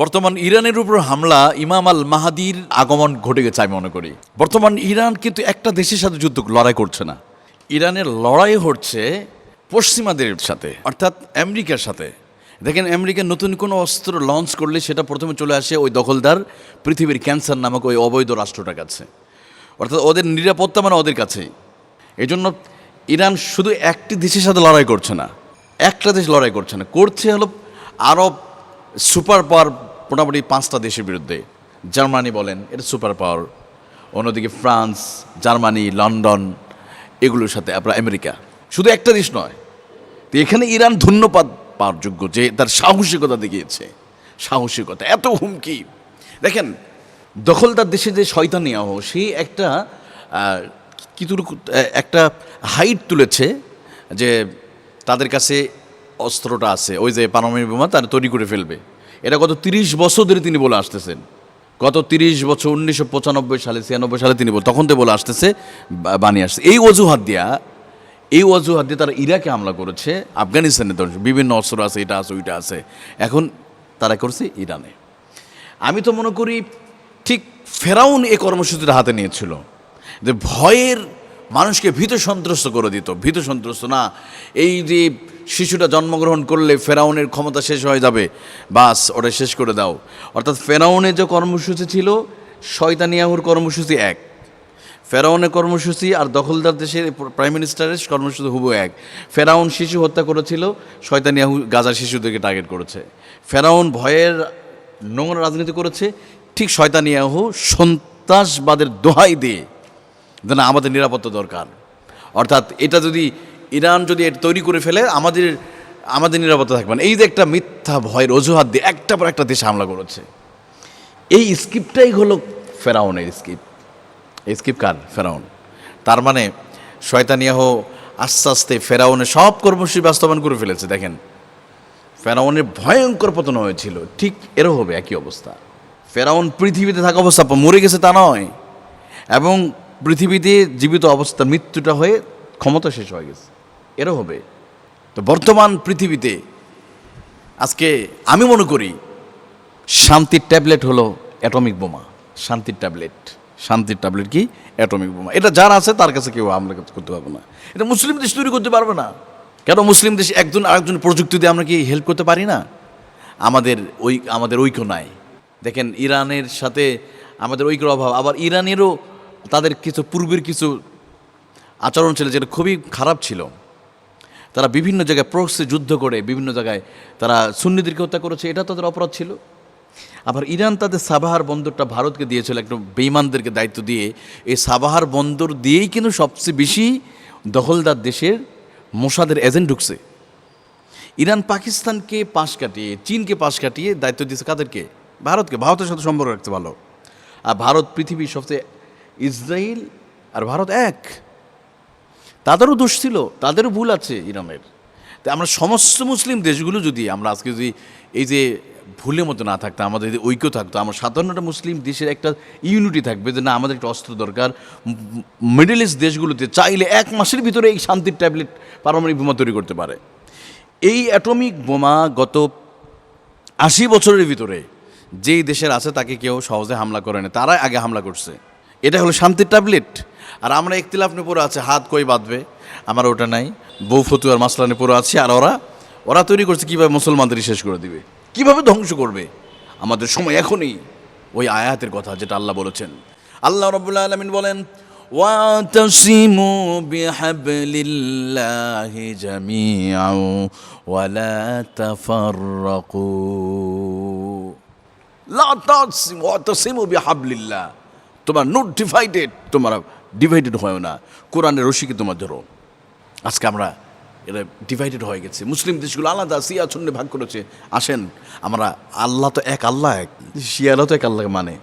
বর্তমান ইরানের উপর হামলা, ইমাম আল মাহাদির আগমন ঘটে গেছে আমি মনে করি। বর্তমান ইরান কিন্তু একটা দেশের সাথে যুদ্ধ, লড়াই করছে না। ইরানের লড়াই হচ্ছে পশ্চিমাদের সাথে, অর্থাৎ আমেরিকার সাথে। দেখেন, আমেরিকা নতুন কোনো অস্ত্র লঞ্চ করলে সেটা প্রথমে চলে আসে ওই দখলদার পৃথিবীর ক্যান্সার নামক ওই অবৈধ রাষ্ট্রটার কাছে। অর্থাৎ ওদের নিরাপত্তা মানে ওদের কাছেই। এই জন্য ইরান শুধু একটি দেশের সাথে লড়াই করছে না, একটা দেশ লড়াই করছে না। করছে হলো আরব সুপার পাওয়ার মোটামুটি পাঁচটা দেশের বিরুদ্ধে। জার্মানি বলেন এটা সুপার পাওয়ার অন্যদিকে ফ্রান্স জার্মানি লন্ডন এগুলোর সাথে আপনার আমেরিকা। শুধু একটা দেশ নয় তো এখানে ইরান ধন্যবাদ পাওয়ার যোগ্য যে তার সাহসিকতা দেখিয়েছে। সাহসিকতা এত হুমকি। দেখেন দখলদার দেশে যে শয়তান নেওয়া হোক সে একটা আহ, একটা হাইট তুলেছে যে তাদের কাছে অস্ত্রটা আছে ওই যে পারমাণবিক বোমা তারা তৈরি করে ফেলবে। এটা গত তিরিশ বছর ধরে তিনি বলে আসতেছেন। গত তিরিশ বছর, উনিশশো পঁচানব্বই সালে, ছিয়ানব্বই সালে তিনি বল- তখন তো বলে আসতেছে বানিয়ে আসছে। এই অজুহাত দিয়া, এই অজুহাত দিয়ে তারা ইরাকে হামলা করেছে আফগানিস্তানে তো বিভিন্ন অস্ত্র আছে, এটা আছে, ওইটা আছে। এখন তারা করছে ইরানে। আমি তো মনে করি, ঠিক ফেরাউন এ কর্মসূচিটা হাতে নিয়েছিল। যে ভয়ের মানুষকে ভীত সন্ত্রস্ত করে দিত। ভীত সন্ত্রস্ত না, এই যে শিশুটা জন্মগ্রহণ করলে ফেরাউনের ক্ষমতা শেষ হয়ে যাবে। বাস, ওটা শেষ করে দাও। অর্থাৎ ফেরাউনের যে কর্মসূচি ছিল শয়তানিয়াহুর কর্মসূচি এক। ফেরাউনের কর্মসূচি আর দখলদার দেশের প্রাইম মিনিস্টারের কর্মসূচি হুবু এক। ফেরাউন শিশু হত্যা করেছিল শয়তানিয়াহু গাজার শিশুদেরকে টার্গেট করেছে। ফেরাউন ভয়ের নোংরা রাজনীতি করেছে, ঠিক শয়তানিয়াহু সন্ত্রাসবাদের দোহাই দিয়ে। যে না আমাদের নিরাপত্তা দরকার। অর্থাৎ এটা যদি ইরান যদি এটা তৈরি করে ফেলে, আমাদের আমাদের নিরাপত্তা থাকবে না। এই যে একটা মিথ্যা ভয়ের অজুহাত দিয়ে একটা পর একটা দেশে হামলা করেছে। এই স্ক্রিপ্টটাই হলো ফেরাউনের স্ক্রিপ্ট এই স্ক্রিপ্ট কার? ফেরাউন। তার মানে শয়তানিয়াহ আস্তে আস্তে ফেরাউনের সব কর্মসূচি বাস্তবায়ন করে ফেলেছে, দেখেন। ফেরাউনের ভয়ঙ্কর পতন হয়েছিল। ঠিক এরও হবে একই অবস্থা। ফেরাউন পৃথিবীতে থাকা অবস্থা মরে গেছে তা নয়। এবং পৃথিবীতে জীবিত অবস্থা মৃত্যুটা হয়ে ক্ষমতা শেষ হয়ে গেছে। এরও হবে। তো বর্তমান পৃথিবীতে আজকে আমি মনে করি শান্তির ট্যাবলেট হলো অ্যাটমিক বোমা। শান্তির ট্যাবলেট। শান্তির ট্যাবলেট কি? অ্যাটমিক বোমা। এটা যার আছে তার কাছে কেউ আমরা করতে পারব না। এটা মুসলিম দেশ তৈরি করতে পারবে না। কেন মুসলিম দেশ একজন আরেকজন প্রযুক্তি দিয়ে আমরা কি হেল্প করতে পারি না? আমাদের ওই আমাদের ঐক্য নাই। দেখেন ইরানের সাথে আমাদের ঐক্যর অভাব। আবার ইরানেরও তাদের কিছু পূর্বের কিছু আচরণ ছিল যেটা খুবই খারাপ ছিল। তারা বিভিন্ন জায়গায় প্রক্সি যুদ্ধ করে, বিভিন্ন জায়গায় তারা সুন্নিদেরকে হত্যা করেছে, এটা তাদের অপরাধ ছিল। আবার ইরান তাদের সাবাহার বন্দরটা ভারতকে দিয়েছিল, একটু বেইমানদেরকে দায়িত্ব দিয়ে। এই সাবাহার বন্দর দিয়েই কিন্তু সবচেয়ে বেশি দখলদার দেশের মোসাদের এজেন্ট ঢুকছে। ইরান পাকিস্তানকে পাশ কাটিয়ে, চীনকে পাশ কাটিয়ে দায়িত্ব দিয়েছে কাদেরকে? ভারতকে। ভারতের সাথে সম্পর্ক রাখতে ভালো। আর ভারত পৃথিবীর সবচেয়ে ইসরায়েল আর ভারত এক। তাদেরও দোষ ছিল, তাদেরও ভুল আছে ইরানের। তো আমরা সমস্ত মুসলিম দেশগুলো যদি আমরা আজকে যদি এই যে ভুলের মতো না থাকতো আমাদের যদি ঐক্য থাকতো, আমরা সাধারণত মুসলিম দেশের একটা ইউনিটি থাকবে যে না, আমাদের একটা অস্ত্র দরকার। মিডল ইস্ট দেশগুলোতে চাইলে এক মাসের ভিতরে এই শান্তির ট্যাবলেট পারমাণবিক বোমা তৈরি করতে পারে। এই অ্যাটমিক বোমা গত আশি বছরের ভিতরে যেই দেশের আছে তাকে কেউ সহজে হামলা করে না, তারাই আগে হামলা করছে। এটা হলো শান্তির ট্যাবলেট আর আমরা একতিলাফ নিয়ে পড়ে আছে হাত কই বাঁধবে আমার ওটা নাই বউ ফতুয়ার মাসলা নিয়ে পড়ে আছে আর ওরা ওরা তৈরি করছে কীভাবে মুসলমানদের শেষ করে দিবে কিভাবে ধ্বংস করবে আমাদের সময় এখনই ওই আয়াতের কথা যেটা আল্লাহ বলেছেন আল্লাহ রবুল্লা আলমিন বলেন واعتصموا بحبل الله جميعا ولا تفرقوا লা তাসিমু ওয়াতাসিমু বিহাবলিল্লাহ তোমার নোট ডিভাইডেড তোমরা ডিভাইডেড হয় না। কোরআনের রশিকে তোমার ধরো। আজকে আমরা এটা ডিভাইডেড হয়ে গেছে। মুসলিম দেশগুলো আলাদা সিয়া শূন্য ভাগ করেছে। আসেন, আমরা আল্লাহ তো এক, আল্লাহ এক। শিয়ারা তো এক, আল্লাহ মানে।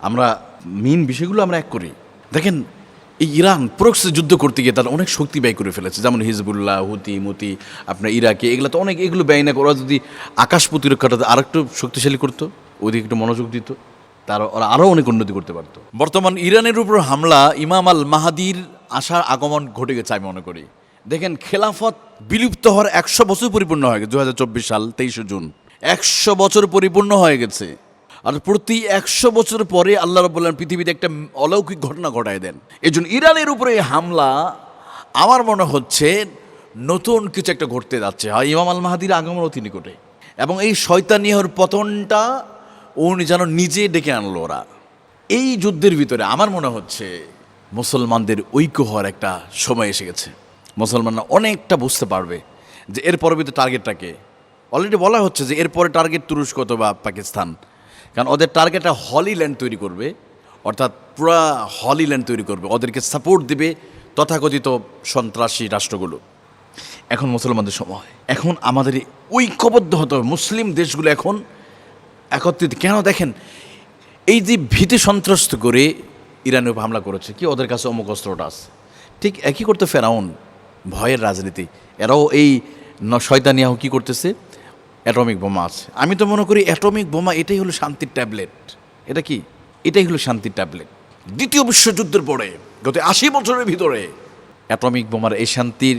আমরা মেন বিষয়গুলো আমরা এক করি। দেখেন, এই ইরান প্রক্সে যুদ্ধ করতে গিয়ে তারা অনেক শক্তি ব্যয় করে ফেলেছে। যেমন হিজবুল্লাহ, হুতি, মুতি, আপনার ইরাকে, এগুলো তো অনেক, এগুলো ব্যয় না করে যদি আকাশ প্রতিরক্ষাটা আরেকটু শক্তিশালী করতো, ওদিকে একটু মনোযোগ দিত। তার ওরা আরও অনেক উন্নতি করতে পারতো। বর্তমান ইরানের উপর হামলা, ইমাম আল মাহাদির আসার আগমন ঘটে গেছে আমি মনে করি। দেখেন খেলাফত বিলুপ্ত হওয়ার একশো বছর পরিপূর্ণ হয়ে গেছে দু সাল, তেইশে জুন। একশো বছর পরিপূর্ণ হয়ে গেছে। আর প্রতি একশো বছর পরে আল্লাহ রব্বুল্লাহ পৃথিবীতে একটা অলৌকিক ঘটনা ঘটায় দেন। এই জন্য ইরানের উপরে এই হামলা আমার মনে হচ্ছে নতুন কিছু একটা ঘটতে যাচ্ছে। হয়, ইমাম আল মাহাদির আগমন অতি নিকটে এবং এই শয়তানিয়র পতনটা উনি যেন নিজে ডেকে আনলো ওরা। এই যুদ্ধের ভিতরে আমার মনে হচ্ছে মুসলমানদের ঐক্য হওয়ার একটা সময় এসে গেছে। মুসলমানরা অনেকটা বুঝতে পারবে যে এর পরবর্তী টার্গেটটাকে অলরেডি বলা হচ্ছে যে এরপরে টার্গেট তুরস্ক অথবা পাকিস্তান। কারণ ওদের টার্গেটটা হলিল্যান্ড তৈরি করবে, অর্থাৎ পুরা হলিল্যান্ড তৈরি করবে। ওদেরকে সাপোর্ট দেবে তথাকথিত সন্ত্রাসী রাষ্ট্রগুলো। এখন মুসলমানদের সময়। এখন আমাদের ঐক্যবদ্ধ হতে হবে। মুসলিম দেশগুলো এখন একত্রিত। কেন দেখেন, এই যে ভীতি সন্ত্রস্ত করে ইরানের উপর হামলা করেছে, কি ওদের কাছে অমুক অস্ত্রটা আছে? ঠিক একই করতে ফেরাউন, ভয়ের রাজনীতি। এরাও এই শয়তানিয়াহ কি করতেছে? অ্যাটমিক বোমা আছে। আমি তো মনে করি অ্যাটমিক বোমা এটাই হলো শান্তির ট্যাবলেট। এটা কি? এটাই হলো শান্তির ট্যাবলেট। দ্বিতীয় বিশ্বযুদ্ধের পরে, গত আশি বছরের ভিতরে, অ্যাটমিক বোমার এই শান্তির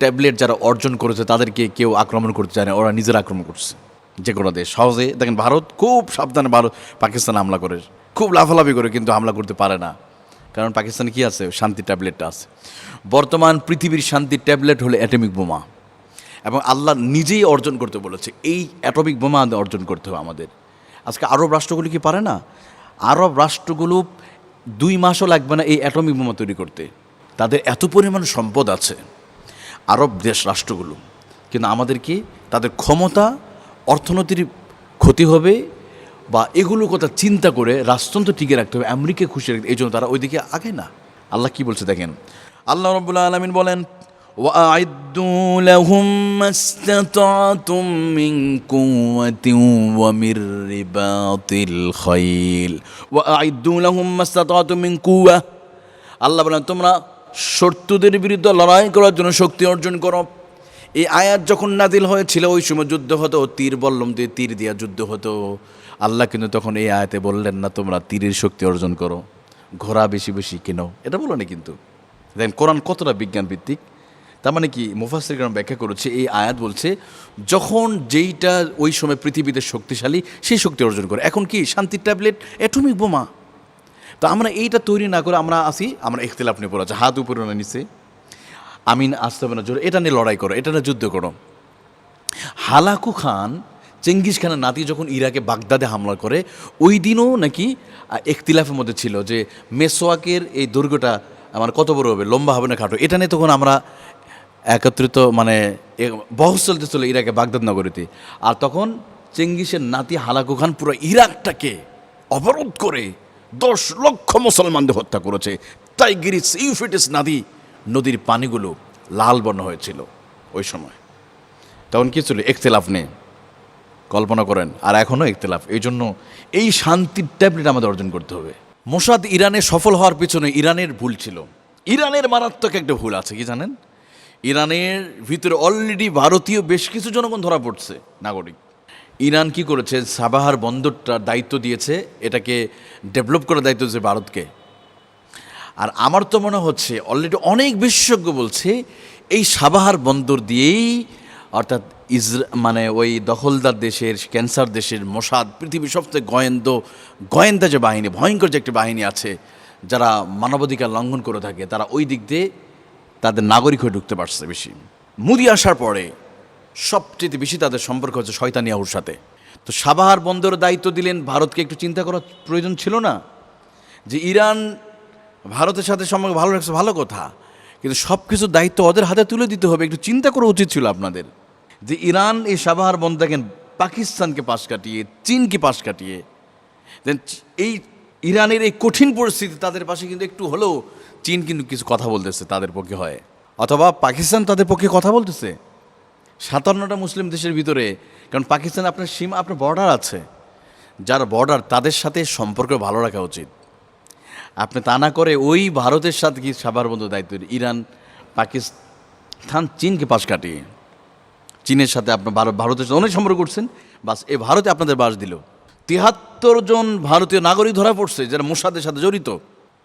ট্যাবলেট যারা অর্জন করেছে, তাদেরকে কেউ আক্রমণ করতে চায় না, ওরা নিজেরা আক্রমণ করছে। যে কোনো দেশ। সহজে দেখেন ভারত খুব সাবধানে ভারত পাকিস্তান হামলা করে, খুব লাফালাফি করে কিন্তু হামলা করতে পারে না। কারণ পাকিস্তানে কি আছে? শান্তি ট্যাবলেটটা আছে। বর্তমান পৃথিবীর শান্তির ট্যাবলেট হলো অ্যাটমিক বোমা। এবং আল্লাহ নিজেই অর্জন করতে বলেছে, এই অ্যাটমিক বোমা অর্জন করতে হবে আমাদের। আজকে আরব রাষ্ট্রগুলো কি পারে না? আরব রাষ্ট্রগুলো দুই মাসও লাগবে না এই অ্যাটমিক বোমা তৈরি করতে। তাদের এত পরিমাণ সম্পদ আছে, আরব দেশ রাষ্ট্রগুলো। কিন্তু আমাদের কি? তাদের ক্ষমতা অর্থনীতির ক্ষতি হবে বা এগুলোর কথা চিন্তা করে রাষ্ট্রতন্ত্র টিকে রাখতে হবে আমেরিকা খুশি রাখতে এই জন্য তারা ওইদিকে আগে না আল্লাহ কি বলছে দেখেন আল্লাহ রবুল্লা আলমিন বলেন وأعدوا لهم ما استطعتم من قوة ومن رباط الخيل وأعدوا لهم ما استطعتم من قوة আল্লাহ বলেন তোমরা শত্রুদের বিরুদ্ধে লড়াই করার জন্য শক্তি অর্জন করো এই আয়াত যখন নাদিল হয়েছিল, ওই সময় যুদ্ধ হতো তীর বল্লম দিয়ে তীর দিয়া যুদ্ধ হতো। আল্লাহ কিন্তু তখন এই আয়াতে বললেন, না, তোমরা তীরের শক্তি অর্জন করো, ঘোড়া বেশি বেশি কেনো। এটা বলো না কিন্তু। দেখেন, কোরআন কতটা বিজ্ঞান ভিত্তিক তার মানে কি মুফাসির গ্রাম ব্যাখ্যা করেছে, এই আয়াত বলছে, যখন যেইটা ওই সময় পৃথিবীতে শক্তিশালী, সেই শক্তি অর্জন করে। এখন কি, শান্তির ট্যাবলেট, অ্যাটমিক বোমা? তো আমরা এইটা তৈরি না করে আমরা আসি, আমরা ইখতিলাফ নিয়ে পড়ে হাত উপরে নিচে। আমিন আসতে হবে না, জোরে। এটা নিয়ে লড়াই করো, এটা নিয়ে যুদ্ধ করো। হালাকু খান, চেঙ্গিস খানের নাতি যখন ইরাকে বাগদাদে হামলা করে, ওই দিনও নাকি একতিলাফের মধ্যে ছিল যে মেসোয়াকের এই দুর্গটা আমার কত বড় হবে, লম্বা হবে না খাটো। এটা নিয়ে তখন আমরা একত্রিত মানে এ- চলতে চলে ইরাকে বাগদাদ নগরীতে। আর তখন চেঙ্গিসের নাতি হালাকু খান পুরো ইরাকটাকে অবরোধ করে দশ লক্ষ মুসলমানদের হত্যা করেছে। টাইগ্রিস ইউফিটিস নদী নদীর পানিগুলো লাল বর্ণ হয়েছিল ওই সময়। তখন কী ছিল? ইখতিলাফ নেই। কল্পনা করেন, আর এখনও ইখতিলাফ। এই জন্য এই শান্তির ট্যাবলেট আমাদের অর্জন করতে হবে। মোসাদ ইরানে সফল হওয়ার পিছনে ইরানের ভুল ছিল। ইরানের মারাত্মক একটা ভুল আছে, কি জানেন? ইরানের ভিতরে অলরেডি ভারতীয় বেশ কিছু জনগণ ধরা পড়ছে, নাগরিক। ইরান কি করেছে? সাবাহার বন্দরটার দায়িত্ব দিয়েছে, এটাকে ডেভেলপ করার দায়িত্ব দিয়েছে ভারতকে। আর আমার তো মনে হচ্ছে অলরেডি অনেক বিশেষজ্ঞ বলছে, এই সাবাহার বন্দর দিয়েই অর্থাৎ ইসরা মানে ওই দখলদার দেশের, ক্যান্সার দেশের, মোসাদ, পৃথিবীর সবচেয়ে গোয়েন্দ, গোয়েন্দা যে বাহিনী, ভয়ঙ্কর যে একটি বাহিনী আছে, যারা মানবাধিকার লঙ্ঘন করে থাকে, তারা ওই দিক দিয়ে তাদের নাগরিক হয়ে ঢুকতে পারছে বেশি। মুদি আসার পরে সবচেয়ে বেশি তাদের সম্পর্ক হচ্ছে শয়তানিয়াহুর সাথে। তো সাবাহার বন্দরের দায়িত্ব দিলেন, ভারতকে একটু চিন্তা করার প্রয়োজন ছিল না? যে ইরান ভারতের সাথে সম্পর্ক ভালো রাখছে, ভালো কথা। কিন্তু সব কিছুর দায়িত্ব ওদের হাতে তুলে দিতে হবে, একটু চিন্তা করা উচিত ছিল আপনাদের। যে ইরান এই সাবাহার বন্ধ দেখেন, পাকিস্তানকে পাশ কাটিয়ে, চীনকে পাশ কাটিয়ে। দেন এই ইরানের এই কঠিন পরিস্থিতি তাদের পাশে কিন্তু একটু হলেও চীন কিন্তু কিছু কথা বলতেছে তাদের পক্ষে হয়। অথবা পাকিস্তান তাদের পক্ষে কথা বলতেছে। সাতান্নটা মুসলিম দেশের ভিতরে, কারণ পাকিস্তান আপনার সীমা, আপনার বর্ডার আছে। যারা বর্ডার তাদের সাথে সম্পর্ক ভালো রাখা উচিত। আপনি তা না করে ওই ভারতের সাথে কি সাবার বন্ধু দায়িত্ব? ইরান, পাকিস্তান, চীনকে পাশ কাটিয়ে। চীনের সাথে আপনার ভারত, ভারতের সাথে অনেক সম্পর্ক করছেন। বাস, এ ভারতে আপনাদের বাস দিল। তিয়াত্তর জন ভারতীয় নাগরিক ধরা পড়ছে, যারা মোসাদের সাথে জড়িত।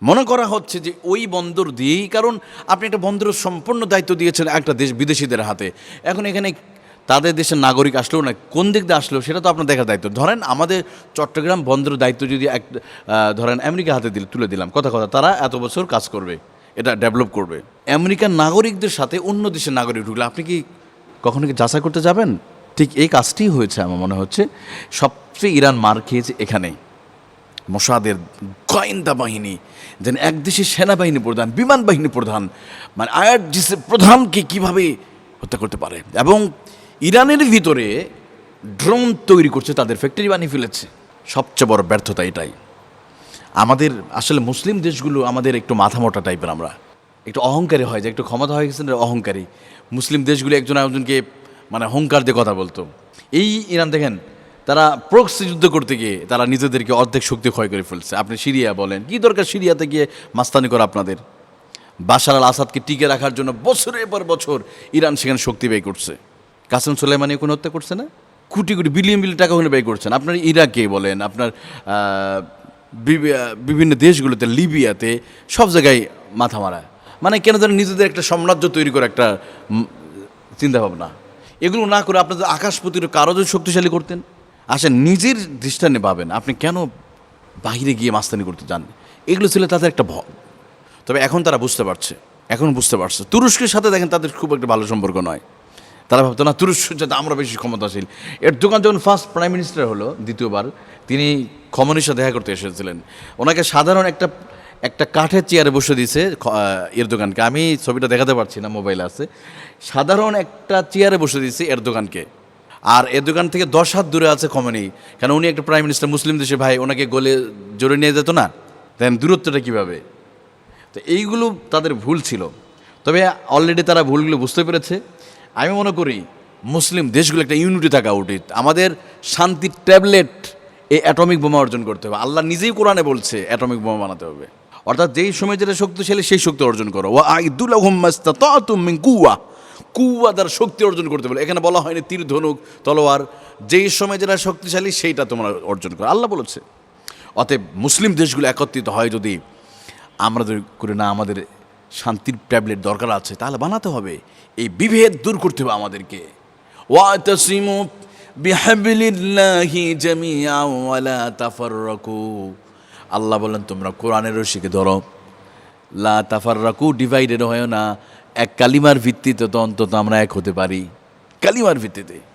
মনে করা হচ্ছে যে ওই বন্দর দিয়েই, কারণ আপনি একটা বন্দরের সম্পূর্ণ দায়িত্ব দিয়েছেন একটা দেশ বিদেশিদের হাতে। এখন এখানে তাদের দেশের নাগরিক আসলেও না, কোন দিক দিয়ে আসলেও সেটা তো আপনার দেখার দায়িত্ব। ধরেন আমাদের চট্টগ্রাম বন্দরের দায়িত্ব যদি এক ধরেন আমেরিকা হাতে দিলে, তুলে দিলাম, কথা কথা, তারা এত বছর কাজ করবে, এটা ডেভেলপ করবে। আমেরিকার নাগরিকদের সাথে অন্য দেশের নাগরিক ঢুকলে আপনি কি কখনো কি যাচাই করতে যাবেন? ঠিক এই কাজটিই হয়েছে আমার মনে হচ্ছে, সবচেয়ে ইরান মার খেয়েছে এখানেই। মোসাদের গোয়েন্দা বাহিনী, যেন এক দেশের সেনাবাহিনী প্রধান, বিমান বাহিনী প্রধান মানে আইআরজিসির প্রধানকে কীভাবে হত্যা করতে পারে? এবং ইরানের ভিতরে ড্রোন তৈরি করছে তাদের ফ্যাক্টরি বানিয়ে ফেলেছে। সবচেয়ে বড় ব্যর্থতা এটাই। আমাদের আসলে মুসলিম দেশগুলো আমাদের একটু মাথা মোটা টাইপের আমরা। একটু অহংকারী হয়, যে একটু ক্ষমতা হয়ে গেছে অহংকারী। মুসলিম দেশগুলো একজন একজনকে মানে অহংকার দিয়ে কথা বলতো। এই ইরান দেখেন, তারা প্রক্সি যুদ্ধ করতে গিয়ে তারা নিজেদেরকে অর্ধেক শক্তি ক্ষয় করে ফেলছে। আপনি সিরিয়া বলেন, কি দরকার সিরিয়াতে গিয়ে মাস্তানি করা আপনাদের? বাশার আল আসাদকে টিকে রাখার জন্য বছরের পর বছর ইরান সেখানে শক্তি ব্যয় করছে। কাসেম সোলেমানি কোনো হত্যা করছে না? কোটি কোটি বিলিয়ন বিলিয়ন টাকা ওখানে ব্যয় করছেন। আপনার ইরাকে বলেন, আপনার বিভিন্ন দেশগুলোতে, লিবিয়াতে, সব জায়গায় মাথা মারা মানে কেন যেন নিজেদের একটা সাম্রাজ্য তৈরি করে একটা চিন্তাভাবনা। এগুলো না করে আপনাদের আকাশ আকাশপতির কারও যদি শক্তিশালী করতেন? আসেন, নিজের দৃষ্টানে পাবেন আপনি কেন বাহিরে গিয়ে মাস্তানি করতে যান? এগুলো ছিল তাদের একটা ভয় তবে এখন তারা বুঝতে পারছে, এখন বুঝতে পারছে। তুরস্কের সাথে দেখেন তাদের খুব একটা ভালো সম্পর্ক নয়। তারা ভাবতো, না তুরস্ক যাতে আমরা বেশি ক্ষমতাশীল। এর দোকান যখন ফার্স্ট প্রাইম মিনিস্টার হলো, দ্বিতীয়বার, তিনি সাথে দেখা করতে এসেছিলেন। ওনাকে সাধারণ একটা একটা কাঠের চেয়ারে বসে দিয়েছে এর দোকানকে আমি ছবিটা দেখাতে পারছি না মোবাইল আছে। সাধারণ একটা চেয়ারে বসে দিয়েছে এর দোকানকে আর এর দোকান থেকে দশ হাত দূরে আছে খমেনি কারণ উনি একটা প্রাইম মিনিস্টার মুসলিম দেশে, ভাই, ওনাকে গলে জোরে নিয়ে যেত না? দেন দূরত্বটা কীভাবে? তো এইগুলো তাদের ভুল ছিল। তবে অলরেডি তারা ভুলগুলো বুঝতে পেরেছে। আমি মনে করি মুসলিম দেশগুলো একটা ইউনিটি থাকা উচিত। আমাদের শান্তির ট্যাবলেট এই অ্যাটমিক বোমা অর্জন করতে হবে। আল্লাহ নিজেই কোরআনে বলছে অ্যাটমিক বোমা বানাতে হবে। অর্থাৎ যেই সময় যেটা শক্তিশালী, সেই শক্তি অর্জন করো। কুয়া কুয়া দ্বারা শক্তি অর্জন করতে বলে। এখানে বলা হয়নি তীর, ধনুক, তলোয়ার। যেই সময় যেটা শক্তিশালী, সেইটা তোমরা অর্জন করো। আল্লাহ বলেছে। অতএব মুসলিম দেশগুলো একত্রিত হয় যদি আমরা করে, না, আমাদের শান্তির ট্যাবলেট দরকার আছে, তাহলে বানাতে হবে। এই বিভেদ দূর করতে হবে আমাদেরকে। আল্লাহ বলেন, তোমরা কোরআনের রশিকে ধরো। লা তাফাররাকু, ডিভাইডেড হয় না। এক কালিমার ভিত্তিতে তো অন্তত আমরা এক হতে পারি। কালিমার ভিত্তিতে।